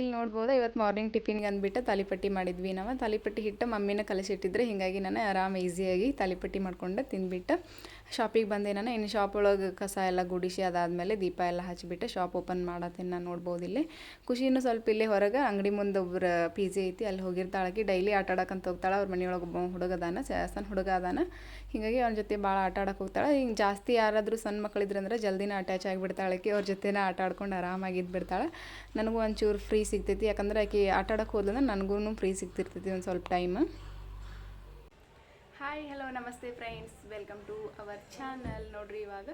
ಇಲ್ಲಿ ನೋಡ್ಬೋದು? ಇವತ್ತು ಮಾರ್ನಿಂಗ್ ಟಿಫಿನ್ಗೆ ಅಂದ್ಬಿಟ್ಟು ತಾಲಿಪಟ್ಟಿ ಮಾಡಿದ್ವಿ ನಾವು. ತಾಲಿಪಟ್ಟಿ ಹಿಟ್ಟು ಮಮ್ಮಿನ ಕಲಸಿಟ್ಟಿದ್ರೆ ಹೀಗಾಗಿ ನಾನು ಆರಾಮ ಈಸಿಯಾಗಿ ತಾಲಿಪಟ್ಟಿ ಮಾಡ್ಕೊಂಡು ತಿಂದ್ಬಿಟ್ಟು ಶಾಪಿಗೆ ಬಂದೆ ನಾನು ಇನ್ನು ಶಾಪ್ ಒಳಗೆ ಕಸ ಎಲ್ಲ ಗುಡಿಸಿ ಅದಾದಮೇಲೆ ದೀಪ ಎಲ್ಲ ಹಚ್ಚಿಬಿಟ್ಟು ಶಾಪ್ ಓಪನ್ ಮಾಡತ್ತೇನೆ ನಾನು ನೋಡ್ಬೋದು ಇಲ್ಲಿ. ಖುಷಿನೂ ಸ್ವಲ್ಪ ಇಲ್ಲೇ ಹೊರಗೆ, ಅಂಗಡಿ ಮುಂದೆ ಒಬ್ಬರ ಪಿ ಜಿ ಐತಿ, ಅಲ್ಲಿ ಹೋಗಿರ್ತಾಳಕಿ. ಡೈಲಿ ಆಟ ಹೋಗ್ತಾಳೆ, ಅವ್ರ ಮನೆಯೊಳಗೆ ಒಬ್ಬ ಹುಡುಗ ಅದಾನ ಸಣ್ಣ ಹುಡುಗ ಅದಾನ. ಹೀಗಾಗಿ ಅವ್ನ ಜೊತೆ ಭಾಳ ಆಟ ಆಡಕ್ಕೆ ಹೋಗ್ತಾಳೆ. ಹಿಂಗೆ ಜಾಸ್ತಿ ಯಾರಾದರೂ ಸಣ್ಣ ಮಕ್ಕಳಿದ್ರಂದ್ರೆ ಜಲ್ದಿನ ಅಟ್ಯಾಚ್ ಆಗಿಬಿಡ್ತಾಳಕಿ, ಅವ್ರ ಜೊತೆನೇ ಆಟ ಆಡ್ಕೊಂಡು ಆರಾಮಾಗಿ ಇದ್ಬಿಡ್ತಾಳೆ. ನನಗೂ ಒಂಚೂರು ಫ್ರೀ ಸಿಗ್ತೈತಿ, ಯಾಕಂದ್ರೆ ಆಕೆ ಆಟ ಆಡಕ್ಕೆ ಹೋದ್ಲಂದ್ರೆ ನನಗೂ ಫ್ರೀ ಸಿಗ್ತಿರ್ತೈತಿ ಒಂದು ಸ್ವಲ್ಪ ಟೈಮ್ ಹಾಯ್ ಹಲೋ ನಮಸ್ತೆ friends welcome to our channel ನೋಡ್ರಿ ಇವಾಗ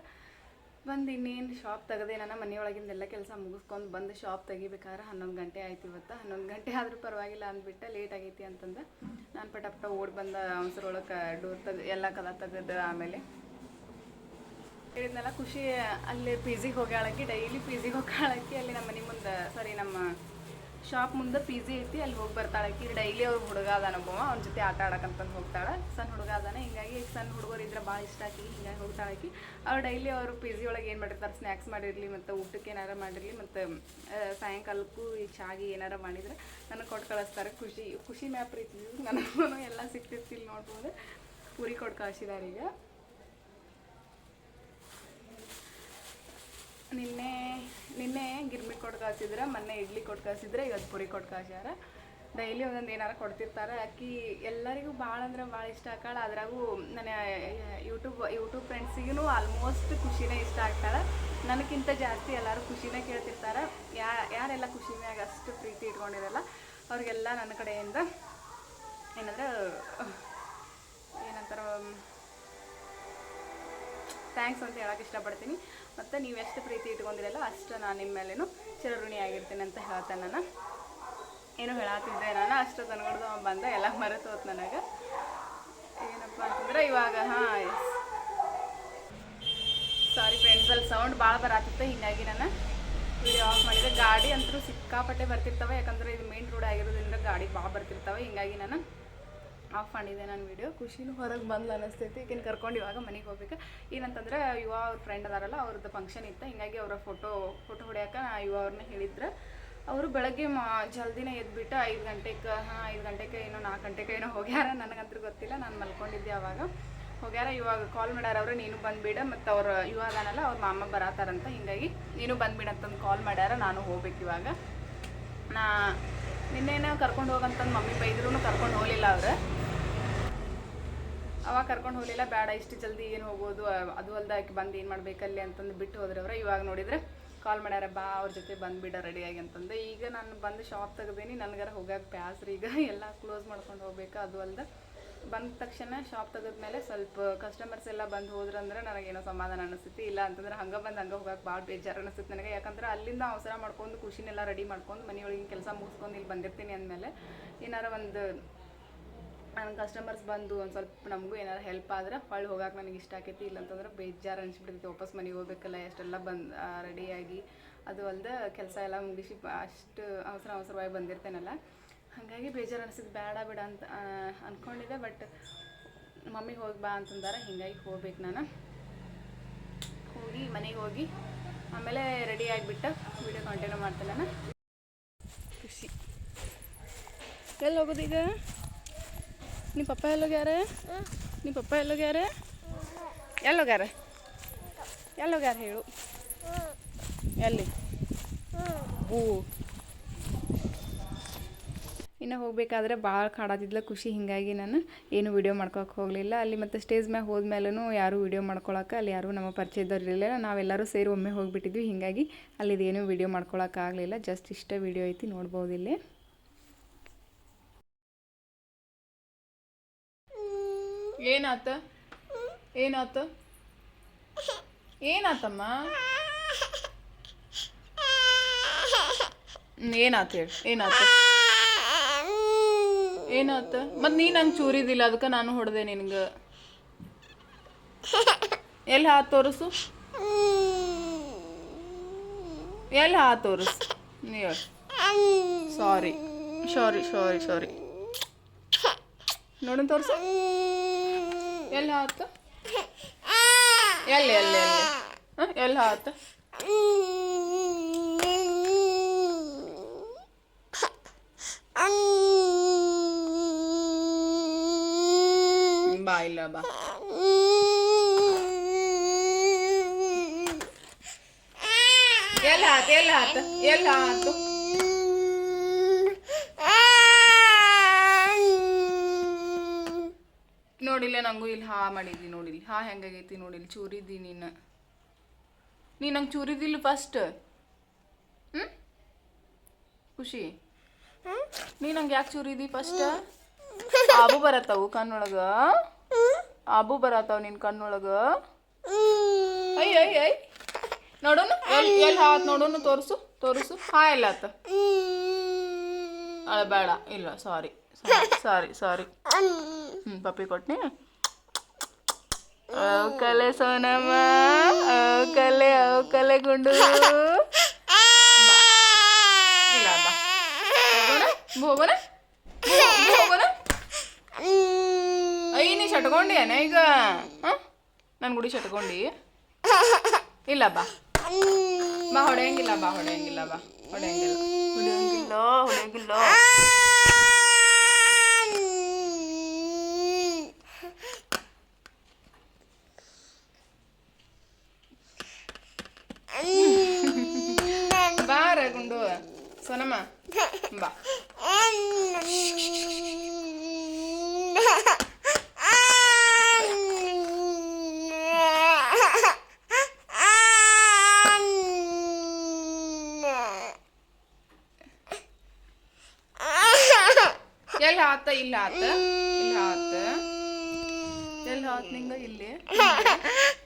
ಬಂದು ಇನ್ನೇನು ಶಾಪ್ ತೆಗೆದೆ ನಾನು ಮನೆಯೊಳಗಿಂದೆಲ್ಲ ಕೆಲಸ ಮುಗಿಸ್ಕೊಂಡು ಬಂದು ಶಾಪ್ ತೆಗಿಬೇಕಾದ್ರೆ ಹನ್ನೊಂದು ಗಂಟೆ ಆಯ್ತು ಇವತ್ತು. ಹನ್ನೊಂದು ಗಂಟೆ ಆದರೂ ಪರವಾಗಿಲ್ಲ ಅಂದ್ಬಿಟ್ಟು ಲೇಟ್ ಆಗೈತಿ ಅಂತಂದು. ನಾನು ಪಟ ಓಡಿ ಬಂದ ಅವಸರೊಳಗೆ ಡೋರ್ ತೆಗೆ, ಎಲ್ಲ ಕದ ತೆಗೆದು ಆಮೇಲೆ ಹೇಳಿದ್ನಲ್ಲ, ಖುಷಿ ಅಲ್ಲಿ ಪಿ ಜಿಗೆ ಹೋಗ್ಯಾಳಕ್ಕೆ ಡೈಲಿ ಪಿ ಜಿಗೆ ಹೋಗಾಳಕ್ಕೆ ಅಲ್ಲಿ ನಮ್ಮ ಮನೆ ಮುಂದೆ ಸಾರಿ ನಮ್ಮ ಶಾಪ್ ಮುಂದೆ ಪಿ ಜಿ ಐತಿ, ಅಲ್ಲಿ ಹೋಗಿ ಬರ್ತಾಳೆ. ಆಕಿ ಡೈಲಿ ಅವ್ರ ಹುಡುಗ ಅದಾನ ಅವ್ನ ಜೊತೆ ಆಟ ಆಡಕಂತಂದು ಹೋಗ್ತಾಳೆ. ಸಣ್ಣ ಹುಡುಗ ಅದಾನ, ಹಿಂಗಾಗಿ ಸಣ್ಣ ಹುಡುಗರು ಇದ್ರೆ ಭಾಳ ಇಷ್ಟ ಆಕಿ, ಹಿಂಗಾಗಿ ಆಕಿ. ಅವ್ರು ಡೈಲಿ ಅವರು ಪಿ ಜಿ ಒಳಗೆ ಏನು ಮಾಡಿರ್ತಾರೆ ಸ್ನ್ಯಾಕ್ಸ್ ಮಾಡಿರಲಿ, ಮತ್ತು ಊಟಕ್ಕೆ ಏನಾರ ಮಾಡಿರಲಿ, ಮತ್ತು ಸಾಯಂಕಾಲಕ್ಕೂ ಈ ಚಾಗಿ ಏನಾರ ಮಾಡಿದ್ರೆ ನನಗೆ ಕೊಟ್ಟು ಕಳಿಸ್ತಾರೆ. ಖುಷಿ ಖುಷಿ ಮ್ಯಾಪ್ ರೀತಿ ನನಗೂ ಎಲ್ಲ ಸಿಗ್ತಿತ್ತು ಇಲ್ಲಿ ನೋಡ್ಬೋದು. ಪೂರಿ ಕೊಟ್ಟು ಕಳಿಸಿದಾರೆ ನಿನ್ನೆ ನಿನ್ನೆ ಗಿರ್ಮಿ ಕೊಟ್ಟು ಕಳ್ಸಿದ್ರೆ ಮೊನ್ನೆ ಇಡ್ಲಿ ಕೊಟ್ಟು ಕಳ್ಸಿದ್ರೆ ಇವತ್ತು ಪುರಿ ಕೊಟ್ಟು ಕಳ್ಸ್ಯಾರ ಡೈಲಿ ಒಂದೊಂದು ಏನಾರ ಕೊಡ್ತಿರ್ತಾರೆ. ಅಕ್ಕಿ ಎಲ್ಲರಿಗೂ ಭಾಳ ಅಂದ್ರೆ ಭಾಳ ಇಷ್ಟ ಆಕಾಳ. ಅದ್ರಾಗೂ ನನ್ನ ಯೂಟ್ಯೂಬ್ ಯೂಟ್ಯೂಬ್ ಫ್ರೆಂಡ್ಸಿಗೂ ಆಲ್ಮೋಸ್ಟ್ ಖುಷಿನೇ ಇಷ್ಟ ಆಗ್ತಾಳೆ. ನನಗಿಂತ ಜಾಸ್ತಿ ಎಲ್ಲರೂ ಖುಷಿನೇ ಕೇಳ್ತಿರ್ತಾರೆ. ಯಾ, ಯಾರೆಲ್ಲ ಖುಷಿ ಮ್ಯಾಗ ಅಷ್ಟು ಪ್ರೀತಿ ಇಟ್ಕೊಂಡಿರಲ್ಲ, ಅವ್ರಿಗೆಲ್ಲ ನನ್ನ ಕಡೆಯಿಂದ ಏನಂದ್ರೆ ಥ್ಯಾಂಕ್ಸ್ ಅಂತ ಹೇಳಕ್ಕೆ ಇಷ್ಟಪಡ್ತೀನಿ. ಮತ್ತು ನೀವು ಎಷ್ಟು ಪ್ರೀತಿ ಇಟ್ಕೊಂಡಿರಲ್ಲ ಅಷ್ಟು ನಾನು ನಿಮ್ಮ ಮೇಲೇನು ಚಿರಋಣಿ ಆಗಿರ್ತೀನಿ ಅಂತ ಹೇಳ್ತೇನೆ ನಾನು. ಏನು ಹೇಳತ್ತಿದ್ದೆ ನಾನು ಅಷ್ಟು ತನ್ಕೊಡ್ದು ಅವ ಬಂದ ಎಲ್ಲ ಮರೆತು ಹೋತ್ ನನಗೆ. ಏನಪ್ಪ ಅಂತಂದ್ರೆ ಇವಾಗ, ಹಾಂ ಸಾರಿ ಫ್ರೆಂಡ್ಸ್ ಅಲ್ಲಿ ಸೌಂಡ್ ಭಾಳ ಬರತ್ತಿತ್ತು ಹೀಗಾಗಿ ನಾನು ವಿಡಿಯೋ ಆಫ್ ಮಾಡಿದ್ರೆ ಗಾಡಿ ಅಂತೂ ಸಿಕ್ಕಾಪಟ್ಟೆ ಬರ್ತಿರ್ತವೆ, ಯಾಕಂದ್ರೆ ಇದು ಮೇನ್ ರೋಡ್ ಆಗಿರೋದ್ರಿಂದ ಗಾಡಿ ಭಾಳ ಬರ್ತಿರ್ತವೆ, ಹಿಂಗಾಗಿ ನಾನು ಆಫ್ ಮಾಡಿದೆ ನಾನು ವಿಡಿಯೋ ಖುಷಿನೂ ಹೊರಗೆ ಬಂದು ಅನಿಸ್ತೈತಿ. ಈಗಿನ ಕರ್ಕೊಂಡು ಇವಾಗ ಮನೆಗೆ ಹೋಗ್ಬೇಕು? ಏನಂತಂದ್ರೆ, ಯುವ ಅವ್ರ ಫ್ರೆಂಡ್ ಅದಾರಲ್ಲ ಅವ್ರದ್ದು ಫಂಕ್ಷನ್ ಇತ್ತು. ಹಿಂಗಾಗಿ ಅವರ ಫೋಟೋ ಫೋಟೋ ಹೊಡ್ಯಾಕ ಯುವ ಅವ್ರನ್ನ ಹೇಳಿದ್ರು. ಅವರು ಬೆಳಗ್ಗೆ ಮಾ, ಜಲ್ದಿನೇ ಎದ್ಬಿಟ್ಟು ಐದು ಗಂಟೆಗೆ ಹಾಂ, ಐದು ಗಂಟೆಗೆ ಏನೋ ನಾಲ್ಕು ಗಂಟೆಗೆ ಏನೋ ಹೋಗ್ಯಾರ. ನನಗಂತೂ ಗೊತ್ತಿಲ್ಲ, ನಾನು ಮಲ್ಕೊಂಡಿದ್ದೆ ಅವಾಗ. ಹೋಗ್ಯಾರ, ಇವಾಗ ಕಾಲ್ ಮಾಡ್ಯಾರ ಅವ್ರು, ನೀನು ಬಂದ್ಬಿಡ, ಮತ್ತು ಅವ್ರ ಇವಾಗನಲ್ಲ ಅವ್ರ ಮಾಮ ಬರತ್ತಾರಂತ ಹಿಂಗಾಗಿ ನೀನು ಬಂದ್ಬಿಡ ಅಂತಂದು ಕಾಲ್ ಮಾಡ್ಯಾರ ನಾನು ಹೋಗ್ಬೇಕು ಇವಾಗ. ನಾ, ನಿನ್ನೆನೇ ಕರ್ಕೊಂಡು ಹೋಗಂತಂದು ಮಮ್ಮಿ ಬೈದ್ರೂ ಕರ್ಕೊಂಡು ಹೋಗಲಿಲ್ಲ ಅವ್ರು. ಅವಾಗ ಕರ್ಕೊಂಡು ಹೋಗಲಿಲ್ಲ, ಬೇಡ, ಇಷ್ಟು ಜಲ್ದಿ ಏನು ಹೋಗೋದು ಅದು ಅಲ್ದಾಕಿ ಬಂದು ಏನು ಮಾಡ್ಬೇಕಲ್ಲಿ ಅಂತಂದು ಬಿಟ್ಟು ಹೋದ್ರೆ ಇವಾಗ ನೋಡಿದ್ರೆ ಕಾಲ್ ಮಾಡ್ಯಾರ, ಬಾ, ಅವ್ರ ಜೊತೆ ಬಂದುಬಿಡ ರೆಡಿಯಾಗಿ ಅಂತಂದು. ಈಗ ನಾನು ಬಂದು ಶಾಪ್ ತೆಗ್ದೀನಿ, ನನಗಾರ ಹೋಗಕ್ಕೆ ಪ್ಯಾಸ್ರಿ ಈಗ ಎಲ್ಲ ಕ್ಲೋಸ್ ಮಾಡ್ಕೊಂಡು ಹೋಗ್ಬೇಕು, ಅದು ಅಲ್ದ. ಬಂದ ತಕ್ಷಣ ಶಾಪ್ ತೆಗೆದ್ಮೇಲೆ ಸ್ವಲ್ಪ ಕಸ್ಟಮರ್ಸ್ ಎಲ್ಲ ಬಂದು ಹೋದ್ರಂದ್ರೆ ನನಗೇನೋ ಸಮಾಧಾನ ಅನಿಸ್ತೈತಿ. ಇಲ್ಲ ಅಂತಂದ್ರೆ ಹಂಗೆ ಬಂದು ಹಂಗೆ ಹೋಗಕ್ಕೆ ಭಾಳ ಬೇಜಾರು ಅನಿಸ್ತೈತಿ ನನಗೆ. ಯಾಕಂದ್ರೆ ಅಲ್ಲಿಂದ ಅವಸರ ಮಾಡ್ಕೊಂಡು, ಖುಷಿನೆಲ್ಲ ರೆಡಿ ಮಾಡ್ಕೊಂಡು, ಮನೆಯೊಳಗಿನ ಕೆಲಸ ಮುಗಿಸ್ಕೊಂಡು ಇಲ್ಲಿ ಬಂದಿರ್ತೀನಿ ಅಂದಮೇಲೆ ಏನಾರ ಒಂದು ನನ್ನ ಕಸ್ಟಮರ್ಸ್ ಬಂದು ಒಂದು ಸ್ವಲ್ಪ ನಮಗೂ ಏನಾರು ಹೆಲ್ಪ್ ಆದ್ರೆ ಹೊಳ್ಳಿ ಹೋಗಕ್ಕೆ ನನಗೆ ಇಷ್ಟ ಆಕೈತಿ, ಇಲ್ಲಂತಂದ್ರೆ ಬೇಜಾರು ಅನಿಸ್ಬಿಡ್ತೈತಿ. ವಾಪಸ್ ಮನೆಗೆ ಹೋಗ್ಬೇಕಲ್ಲ, ಎಷ್ಟೆಲ್ಲ ಬಂದು ರೆಡಿಯಾಗಿ ಅದು ಅಲ್ಲದೆ ಕೆಲಸ ಎಲ್ಲ ಮುಗಿಸಿ ಅಷ್ಟು ಅವಸರ ಅವಸರವಾಗಿ ಬಂದಿರ್ತೇನಲ್ಲ. ಹಾಗಾಗಿ ಬೇಜಾರು ಅನಿಸಿದ್ದು ಬೇಡ ಬಿಡ ಅಂತ ಅಂದ್ಕೊಂಡಿದ್ದೆ ಬಟ್ ಮಮ್ಮಿಗೆ ಹೋಗಿ ಬಾ ಅಂತಂದಾರ, ಹಿಂಗಾಗಿ ಹೋಗ್ಬೇಕು ನಾನು. ಹೋಗಿ ಮನೆಗೆ ಹೋಗಿ ಆಮೇಲೆ ರೆಡಿ ಆಗಿಬಿಟ್ಟು ವೀಡಿಯೋ ಕಂಟಿನ್ಯೂ ಮಾಡ್ತೇನೆ ನಾನು. ಖುಷಿ. ಎಲ್ಲಿ ಹೋಗೋದೀಗ ನಿಮ್ಮ ಪಪ್ಪ ಎಲ್ಲೋಗ್ಯಾರ ನಿಮ್ಮ ಪಪ್ಪ ಎಲ್ಲೋಗ್ಯಾರ ಎಲ್ಲೋಗ್ಯಾರ ಎಲ್ಲೋಗ್ಯಾರ ಹೇಳು? ಎಲ್ಲಿ? ಹೂ. ಇನ್ನು ಹೋಗಬೇಕಾದ್ರೆ ಭಾಳ ಕಾಡಾತಿದ್ಲ ಖುಷಿ, ಹಿಂಗಾಗಿ ನಾನು ಏನು ವಿಡಿಯೋ ಮಾಡ್ಕೊಳಕ್ಕೆ ಹೋಗಲಿಲ್ಲ. ಅಲ್ಲಿ ಮತ್ತು ಸ್ಟೇಜ್ ಮ್ಯಾಗ ಹೋದ್ಮೇಲೂ ಯಾರೂ ವೀಡಿಯೋ ಮಾಡ್ಕೊಳಕ್ಕೆ ಅಲ್ಲಿ ಯಾರೂ ನಮ್ಮ ಪರಿಚಯದವ್ರು ಇರಲಿಲ್ಲ. ನಾವೆಲ್ಲರೂ ಸೇರಿ ಒಮ್ಮೆ ಹೋಗಿಬಿಟ್ಟಿದ್ವಿ, ಹೀಗಾಗಿ ಅಲ್ಲಿದೇನು ವಿಡಿಯೋ ಮಾಡ್ಕೊಳಕ್ಕಾಗಲಿಲ್ಲ ಜಸ್ಟ್ ಇಷ್ಟ ವಿಡಿಯೋ ಐತಿ, ನೋಡ್ಬೋದು ಏನಾತ? ಏನಾತ? ಏನಾತಮ್ಮ? ಏನಾತ ಹೇಳಿ, ಏನಾತ? ಏನಾತ? ಮತ್ ನೀನು ನಂಗೆ ಚೂರಿದಿಲ್ಲ ಅದಕ್ಕೆ ನಾನು ಹೊಡೆದೆ ನಿನಗೆ. ಎಲ್ಲಿ ಹಾತ್ ತೋರಿಸು? ಎಲ್ಲಿ ಹಾತ್ ತೋರಿಸು? ಸಾರಿ ಸಾರಿ ಸಾರಿ ಸಾರಿ ನೋಡೋಣ ತೋರಿಸು? ಎಲ್ಲಿ ಹಾತ ಎಲ್ಲಿ ಎಲ್ಲಿ ಎಲ್ಲಿ ಎಲ್ಲಿ ಹಾತ ಬಾ ಇಲ್ಲ ಬಾ ಎಲ್ಲ ಆತ ಎಲ್ಲ ಆತ ಎಲ್ಲ ಆತು ನೋಡಿಲ್ಲ, ನಂಗೂ ಇಲ್ಲಿ ಹಾ ಮಾಡಿದ್ದಿ ನೋಡಿಲ್ಲ. ಹಾ ಹೆಂಗಾಗೈತಿ ನೋಡಿಲ್ಲ, ಚೂರಿದ್ದಿ ನೀನು. ನೀ ನಂಗೆ ಚೂರಿದಿಲ್ಲ ಫಸ್ಟ್ ಹ್ಞೂ ಖುಷಿ? ನೀ ನಂಗೆ ಯಾಕೆ ಚೂರಿದಿ ಫಸ್ಟ್ ಆಬು ಬರತ್ತಾವು ಕಣ್ಣೊಳಗ. ಆಬು ಬರತ್ತಾವ ನಿನ್ನ ಕಣ್ಣೊಳಗ. ಐ ಐ ಐ. ನೋಡೋನು ಎಲ್ಲಿ ಹಾತ್ ನೋಡೋನು ತೋರಿಸು ತೋರಿಸು. ಹಾ, ಎಲ್ಲ ಆತ. ಅಳ, ಬೇಡ, ಇಲ್ಲ ಸಾರಿ ಸಾರಿ ಸಾರಿ ಹ್ಞೂ ಪಪ್ಪಿ ಕೊಟ್ನಿ ಅವ್ ಕಲೆ ಸೋನಮ್ಮ ಅವ್ ಕಲೆ ಅವ್ ಕಲೆ ಗುಂಡು ಬಾ. ಇಲ್ಲ ಬಾ ಹೋಗೋಣ ಹೋಗೋಣ ಬೋ- ಹೋಗೋಣ ಅಯ್ಯ ನೀ ಶಟ್ಕೊಂಡಿ ಈಗ ಹಾಂ ನನ್ನ ಗುಡಿ ಶಟ್ಕೊಂಡಿ ಇಲ್ಲ ಬಾ ಬಾ ಹೊಡೆಯಂಗಿಲ್ಲ ಬಾ ಹೊಡೆಯಂಗಿಲ್ಲ ಬಾ ಹೊಡೆಯಂಗಿಲ್ಲ ಹೊಡೆಯಂಗಿಲ್ಲ ಹೊಡೆಯಂಗಿಲ್ಲ ಆತ ಇಲ್ಲ ಆತ. ಇಲ್ಲ ಆತ. ಎಲ್ಲಿ ಆತ ನಿಂಗ ಇಲ್ಲಿ?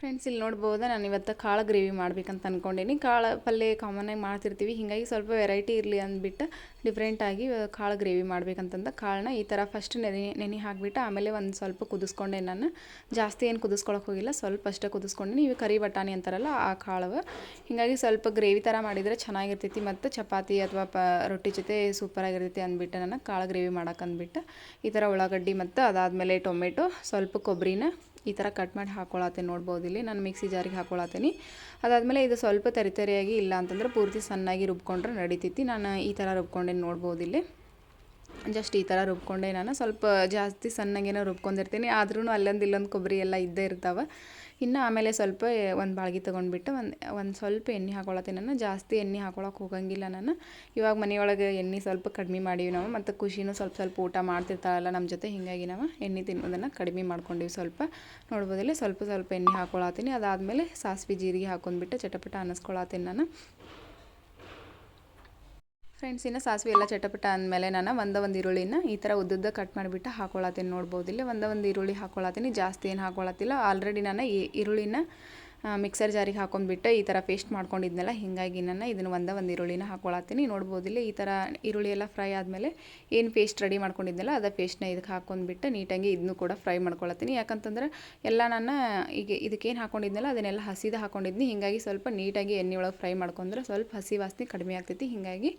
ಫ್ರೆಂಡ್ಸ್ ಇಲ್ಲಿ ನೋಡ್ಬೋದು, ನಾನು ಇವತ್ತು ಕಾಳು ಗ್ರೇವಿ ಮಾಡ್ಬೇಕಂತ ಅಂದ್ಕೊಂಡೀನಿ ಕಾಳು ಪಲ್ಯ ಕಾಮನಾಗಿ ಮಾಡ್ತಿರ್ತೀವಿ. ಹೀಗಾಗಿ ಸ್ವಲ್ಪ ವೆರೈಟಿ ಇರಲಿ ಅಂದ್ಬಿಟ್ಟು ಡಿಫ್ರೆಂಟಾಗಿ ಕಾಳು ಗ್ರೇವಿ ಮಾಡ್ಬೇಕಂತಂದ ಕಾಳನ್ನ ಈ ಥರ ಫಸ್ಟ್ ನೆನೆ ನೆನೆ ಹಾಕಿಬಿಟ್ಟು ಆಮೇಲೆ ಒಂದು ಸ್ವಲ್ಪ ಕುದಿಸ್ಕೊಂಡೆ ನಾನು. ಜಾಸ್ತಿ ಏನು ಕುದಿಸ್ಕೊಳಕ್ಕೆ ಹೋಗಿಲ್ಲ, ಸ್ವಲ್ಪ ಅಷ್ಟೇ ಕುದಿಸ್ಕೊಂಡೆ. ಇವು ಕರಿ ಬಟಾಣಿ ಅಂತಾರಲ್ಲ, ಆ ಕಾಳು ಹೀಗಾಗಿ ಸ್ವಲ್ಪ ಗ್ರೇವಿ ಥರ ಮಾಡಿದರೆ ಚೆನ್ನಾಗಿರ್ತೈತಿ ಮತ್ತು ಚಪಾತಿ ಅಥವಾ ಪ, ರೊಟ್ಟಿ ಜೊತೆ ಸೂಪರಾಗಿರ್ತೈತಿ ಅಂದ್ಬಿಟ್ಟು ನಾನು ಕಾಳು ಗ್ರೇವಿ ಮಾಡಕ್ಕೆ ಅಂದ್ಬಿಟ್ಟು ಈ ಥರ ಉಳ್ಳಾಗಡ್ಡಿ ಮತ್ತು ಅದಾದಮೇಲೆ ಟೊಮೆಟೊ ಸ್ವಲ್ಪ ಕೊಬ್ಬರಿನ ಈ ಥರ ಕಟ್ ಮಾಡಿ ಹಾಕೊಳತ್ತೆ ನೋಡ್ಬೋದು ಇಲ್ಲಿ. ನಾನು ಮಿಕ್ಸಿ ಜಾರಿಗೆ ಹಾಕೊಳತ್ತೀನಿ. ಅದಾದಮೇಲೆ ಇದು ಸ್ವಲ್ಪ ತರಿತರಿಯಾಗಿ ಇಲ್ಲ ಅಂತಂದ್ರೆ ಪೂರ್ತಿ ಸಣ್ಣಾಗಿ ರುಬ್ಕೊಂಡ್ರೆ ನಡಿತೈತಿ. ನಾನು ಈ ಥರ ರುಬ್ಕೊಂಡೆ ನೋಡ್ಬೋದು ಇಲ್ಲಿ. ಜಸ್ಟ್ ಈ ಥರ ರುಬ್ಕೊಂಡೆ ನಾನು. ಸ್ವಲ್ಪ ಜಾಸ್ತಿ ಸಣ್ಣಗೇನೋ ರುಬ್ಕೊಂಡಿರ್ತೀನಿ. ಆದ್ರೂ ಅಲ್ಲೊಂದು ಇಲ್ಲೊಂದು ಕೊಬ್ಬರಿ ಎಲ್ಲ ಇದ್ದೇ ಇರ್ತಾವೆ. ಇನ್ನು ಆಮೇಲೆ ಸ್ವಲ್ಪ ಒಂದು ಬಾಳ್ಗಿ ತೊಗೊಂಡ್ಬಿಟ್ಟು ಒಂದು ಒಂದು ಸ್ವಲ್ಪ ಎಣ್ಣೆ ಹಾಕೊಳತ್ತೀನಿ ನಾನು. ಜಾಸ್ತಿ ಎಣ್ಣೆ ಹಾಕೊಳಕ್ಕೆ ಹೋಗಂಗಿಲ್ಲ ನಾನು. ಇವಾಗ ಮನೆಯೊಳಗೆ ಎಣ್ಣೆ ಸ್ವಲ್ಪ ಕಡಿಮೆ ಮಾಡೀವಿ ನಾವು. ಮತ್ತು ಖುಷಿನೂ ಸ್ವಲ್ಪ ಸ್ವಲ್ಪ ಊಟ ಮಾಡ್ತಿರ್ತಾಳಲ್ಲ ನಮ್ಮ ಜೊತೆ, ಹೀಗಾಗಿ ನಾವು ಎಣ್ಣೆ ತಿನ್ನೋದನ್ನು ಕಡಿಮೆ ಮಾಡ್ಕೊಂಡಿವಿ ಸ್ವಲ್ಪ. ನೋಡ್ಬೋದಿಲ್ಲ, ಸ್ವಲ್ಪ ಸ್ವಲ್ಪ ಎಣ್ಣೆ ಹಾಕೊಳತ್ತೀನಿ. ಅದಾದಮೇಲೆ ಸಾಸಿವೆ ಜೀರಿಗೆ ಹಾಕೊಂಡ್ಬಿಟ್ಟು ಚಟಪಟ ಅನ್ನಿಸ್ಕೊಳತ್ತೀನಿ ನಾನು. ಫ್ರೆಂಡ್ಸ್ ಇನ್ನು ಸಾಸಿವೆ ಎಲ್ಲ ಚಟಪಟ ಅಂದಮೇಲೆ ನಾನು ಒಂದ ಒಂದು ಈರುಳ್ಳಿನ ಈ ಥರ ಉದ್ದುದ್ದ ಕಟ್ ಮಾಡಿಬಿಟ್ಟು ಹಾಕೊಳತ್ತೀನಿ ನೋಡ್ಬೋದು. ಇಲ್ಲಿ ಒಂದ ಒಂದು ಈರುಳ್ಳಿ ಹಾಕೊಳತ್ತೀನಿ, ಜಾಸ್ತಿ ಏನು ಹಾಕೊಳತ್ತಿಲ್ಲ. ಆಲ್ರೆಡಿ ನಾನು ಈ ಈರುಳ್ಳಿನ ಮಿಕ್ಸರ್ ಜಾರಿಗೆ ಹಾಕೊಂಡ್ಬಿಟ್ಟು ಈ ಥರ ಪೇಸ್ಟ್ ಮಾಡ್ಕೊಂಡಿದ್ನಲ್ಲ, ಹೀಗಾಗಿ ನಾನು ಇದನ್ನು ಒಂದೇ ಒಂದು ಈರುಳ್ಳಿನ ಹಾಕೊಳತ್ತೀನಿ. ನೋಡ್ಬೋದಿಲ್ಲ ಈ ಥರ ಈರುಳ್ಳಿ ಎಲ್ಲ ಫ್ರೈ ಆದಮೇಲೆ ಏನು ಪೇಸ್ಟ್ ರೆಡಿ ಮಾಡ್ಕೊಂಡಿದ್ನಲ್ಲ, ಅದ ಪೇಸ್ಟ್ನ ಇದಕ್ಕೆ ಹಾಕೊಂಡ್ಬಿಟ್ಟು ನೀಟಾಗಿ ಇದನ್ನು ಕೂಡ ಫ್ರೈ ಮಾಡ್ಕೊಳತ್ತೀನಿ. ಯಾಕಂತಂದ್ರೆ ಎಲ್ಲ ನಾನು ಈಗ ಇದಕ್ಕೇನು ಹಾಕೊಂಡಿದ್ನಲ್ಲ, ಅದನ್ನೆಲ್ಲ ಹಸಿದ ಹಾಕೊಂಡಿದ್ನಿ. ಹೀಗಾಗಿ ಸ್ವಲ್ಪ ನೀಟಾಗಿ ಎಣ್ಣೆ ಒಳಗೆ ಫ್ರೈ ಮಾಡ್ಕೊಂಡ್ರೆ ಸ್ವಲ್ಪ ಹಸಿ ವಾಸನೆ ಕಡಿಮೆ ಆಗ್ತೈತಿ. ಹೀಗಾಗಿ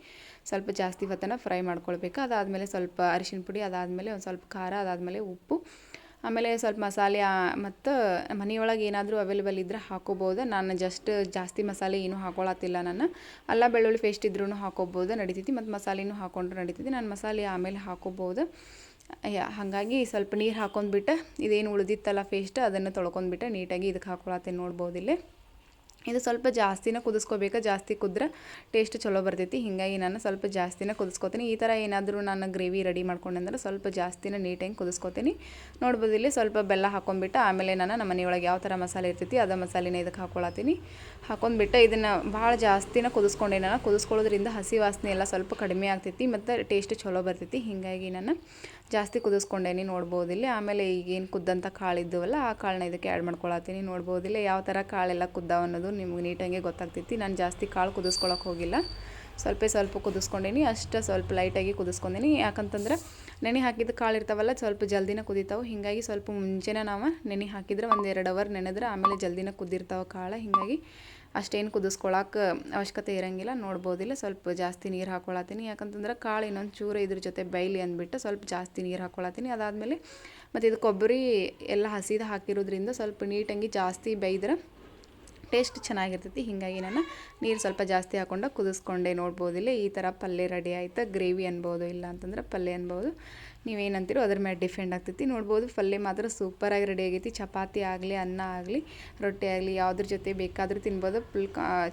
ಸ್ವಲ್ಪ ಜಾಸ್ತಿ ಹೊತ್ತನ ಫ್ರೈ ಮಾಡ್ಕೊಳ್ಬೇಕು. ಅದಾದಮೇಲೆ ಸ್ವಲ್ಪ ಅರಿಶಿನ ಪುಡಿ, ಅದಾದಮೇಲೆ ಒಂದು ಸ್ವಲ್ಪ ಖಾರ, ಅದಾದಮೇಲೆ ಉಪ್ಪು. ಆಮೇಲೆ ಸ್ವಲ್ಪ ಮಸಾಲೆ ಮತ್ತು ಮನೆಯೊಳಗೆ ಏನಾದರೂ ಅವೈಲೇಬಲ್ ಇದ್ದರೆ ಹಾಕೋಬೋದು. ನಾನು ಜಸ್ಟ್ ಜಾಸ್ತಿ ಮಸಾಲೆ ಏನೂ ಹಾಕೊಳತ್ತಿಲ್ಲ ನಾನು. ಅಲ್ಲ, ಬೆಳ್ಳುಳ್ಳಿ ಪೇಸ್ಟ್ ಇದ್ರೂ ಹಾಕೋಬೋದು, ನಡಿತೈತಿ. ಮತ್ತು ಮಸಾಲೆನೂ ಹಾಕೊಂಡ್ರೆ ನಡಿತೈತಿ. ನಾನು ಮಸಾಲೆ ಆಮೇಲೆ ಹಾಕೋಬೋದು. ಹಾಗಾಗಿ ಸ್ವಲ್ಪ ನೀರು ಹಾಕೊಂಡ್ಬಿಟ್ಟು, ಇದೇನು ಉಳಿದಿತ್ತಲ್ಲ ಪೇಸ್ಟ್ ಅದನ್ನು ತೊಳ್ಕೊಂಡ್ಬಿಟ್ಟು ನೀಟಾಗಿ ಇದಕ್ಕೆ ಹಾಕೊಳತ್ತೇನೆ ನೋಡ್ಬೋದು ಇಲ್ಲಿ ಇದು ಸ್ವಲ್ಪ ಜಾಸ್ತಿನ ಕುದಿಸ್ಕೋಬೇಕು, ಜಾಸ್ತಿ ಕುದ್ರೆ ಟೇಸ್ಟ್ ಚಲೋ ಬರ್ತೈತಿ. ಹೀಗಾಗಿ ನಾನು ಸ್ವಲ್ಪ ಜಾಸ್ತಿನ ಕುದಿಸ್ಕೋತೀನಿ. ಈ ಥರ ಏನಾದರೂ ನಾನು ಗ್ರೇವಿ ರೆಡಿ ಮಾಡ್ಕೊಂಡೆ ಸ್ವಲ್ಪ ಜಾಸ್ತಿನ ನೀಟಾಗಿ ಕುದಿಸ್ಕೋತೀನಿ. ನೋಡ್ಬೋದು ಇಲ್ಲಿ ಸ್ವಲ್ಪ ಬೆಲ್ಲ ಹಾಕೊಂಡ್ಬಿಟ್ಟು, ಆಮೇಲೆ ನಾನು ನಮ್ಮ ಮನೆಯೊಳಗೆ ಯಾವ ಥರ ಮಸಾಲೆ ಇರ್ತೈತಿ, ಅದ ಮಸಾಲೆನ ಇದಕ್ಕೆ ಹಾಕೊಳತ್ತೀನಿ. ಹಾಕೊಂಡ್ಬಿಟ್ಟು ಇದನ್ನು ಭಾಳ ಜಾಸ್ತಿನ ಕುದಿಸ್ಕೊಂಡೆ ನಾನು. ಕುದಿಸ್ಕೊಳ್ಳೋದ್ರಿಂದ ಹಸಿ ವಾಸನೆ ಎಲ್ಲ ಸ್ವಲ್ಪ ಕಡಿಮೆ ಆಗ್ತೈತಿ, ಮತ್ತು ಟೇಸ್ಟ್ ಚಲೋ ಬರ್ತೈತಿ. ಹೀಗಾಗಿ ನಾನು ಜಾಸ್ತಿ ಕುದಿಸ್ಕೊಂಡೇನಿ ನೋಡ್ಬೋದು ಇಲ್ಲಿ ಆಮೇಲೆ ಈಗೇನು ಕುದ್ದಂಥ ಕಾಳು ಇದ್ದವಲ್ಲ ಆ ಕಾಳನ್ನ ಇದಕ್ಕೆ ಆ್ಯಡ್ ಮಾಡ್ಕೊಳತ್ತೀನಿ ನೋಡ್ಬೋದಿಲ್ಲ. ಯಾವ ಥರ ಕಾಳೆಲ್ಲ ಕುದ್ದಾವ ಅನ್ನೋದು ನಿಮ್ಗೆ ನೀಟಾಗಿ ಗೊತ್ತಾಗ್ತೈತಿ. ನಾನು ಜಾಸ್ತಿ ಕಾಳು ಕುದಿಸ್ಕೊಳಕ್ಕೆ ಹೋಗಿಲ್ಲ. ಸ್ವಲ್ಪ ಸ್ವಲ್ಪ ಕುದಿಸ್ಕೊಂಡೀನಿ, ಅಷ್ಟು ಸ್ವಲ್ಪ ಲೈಟಾಗಿ ಕುದಿಸ್ಕೊಂಡೀನಿ. ಯಾಕಂತಂದ್ರೆ ನೆನೆ ಹಾಕಿದ ಕಾಳು ಇರ್ತಾವಲ್ಲ, ಸ್ವಲ್ಪ ಜಲ್ದಿನ ಕುದಿತಾವೆ. ಹೀಗಾಗಿ ಸ್ವಲ್ಪ ಮುಂಚೆನೇ ನಾವು ನೆನೆ ಹಾಕಿದ್ರೆ ಒಂದು ಎರಡು ಅವರ್ ನೆನೆದ್ರೆ ಆಮೇಲೆ ಜಲ್ದಿನ ಕುದ್ದಿರ್ತಾವೆ ಕಾಳು. ಹೀಗಾಗಿ ಅಷ್ಟೇನು ಕುದಿಸ್ಕೊಳಕ್ಕೆ ಅವಶ್ಯಕತೆ ಇರೋಂಗಿಲ್ಲ, ನೋಡ್ಬೋದಿಲ್ಲ. ಸ್ವಲ್ಪ ಜಾಸ್ತಿ ನೀರು ಹಾಕೊಳತ್ತೀನಿ ಯಾಕಂತಂದ್ರೆ ಕಾಳು ಇನ್ನೊಂದು ಚೂರು ಇದ್ರ ಜೊತೆ ಬೈಲಿ ಅಂದ್ಬಿಟ್ಟು ಸ್ವಲ್ಪ ಜಾಸ್ತಿ ನೀರು ಹಾಕೊಳತ್ತೀನಿ ಅದಾದಮೇಲೆ ಮತ್ತು ಇದು ಕೊಬ್ಬರಿ ಎಲ್ಲ ಹಸಿದು ಹಾಕಿರೋದ್ರಿಂದ ಸ್ವಲ್ಪ ನೀಟಾಗಿ ಜಾಸ್ತಿ ಬೇಯ್ದ್ರೆ ಟೇಸ್ಟ್ ಚೆನ್ನಾಗಿರ್ತೈತಿ. ಹೀಗಾಗಿ ನಾನು ನೀರು ಸ್ವಲ್ಪ ಜಾಸ್ತಿ ಹಾಕೊಂಡು ಕುದಿಸ್ಕೊಂಡೆ ನೋಡ್ಬೋದಿಲ್ಲ ಈ ಥರ ಪಲ್ಯ ರೆಡಿ ಆಯ್ತು? ಗ್ರೇವಿ ಅನ್ಬೋದು, ಇಲ್ಲ ಅಂತಂದ್ರೆ ಪಲ್ಯ ಅನ್ಬೋದು. ನೀವೇನಂತೀರೋ ಅದ್ರ ಮೇಲೆ ಡಿಫೆಂಡ್ ಆಗ್ತೈತಿ. ನೋಡ್ಬೋದು, ಪಲ್ಯ ಮಾತ್ರ ಸೂಪರಾಗಿ ರೆಡಿ ಆಗೈತಿ. ಚಪಾತಿ ಆಗಲಿ, ಅನ್ನ ಆಗಲಿ, ರೊಟ್ಟಿ ಆಗಲಿ, ಯಾವುದ್ರ ಜೊತೆ ಬೇಕಾದರೂ ತಿನ್ಬೋದು. ಫುಲ್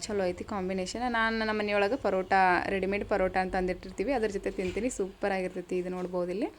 ಚಲೋ ಐತಿ ಕಾಂಬಿನೇಷನ್. ನಾನು ನಮ್ಮ ಮನೆಯೊಳಗೆ ಪರೋಟ, ರೆಡಿಮೇಡ್ ಪರೋಟ ಅಂತ ಅಂದಿಟ್ಟಿರ್ತೀವಿ. ಅದ್ರ ಜೊತೆ ತಿಂತೀನಿ. ಸೂಪರಾಗಿರ್ತೈತಿ ಇದು ನೋಡ್ಬೋದು ಇಲ್ಲಿ.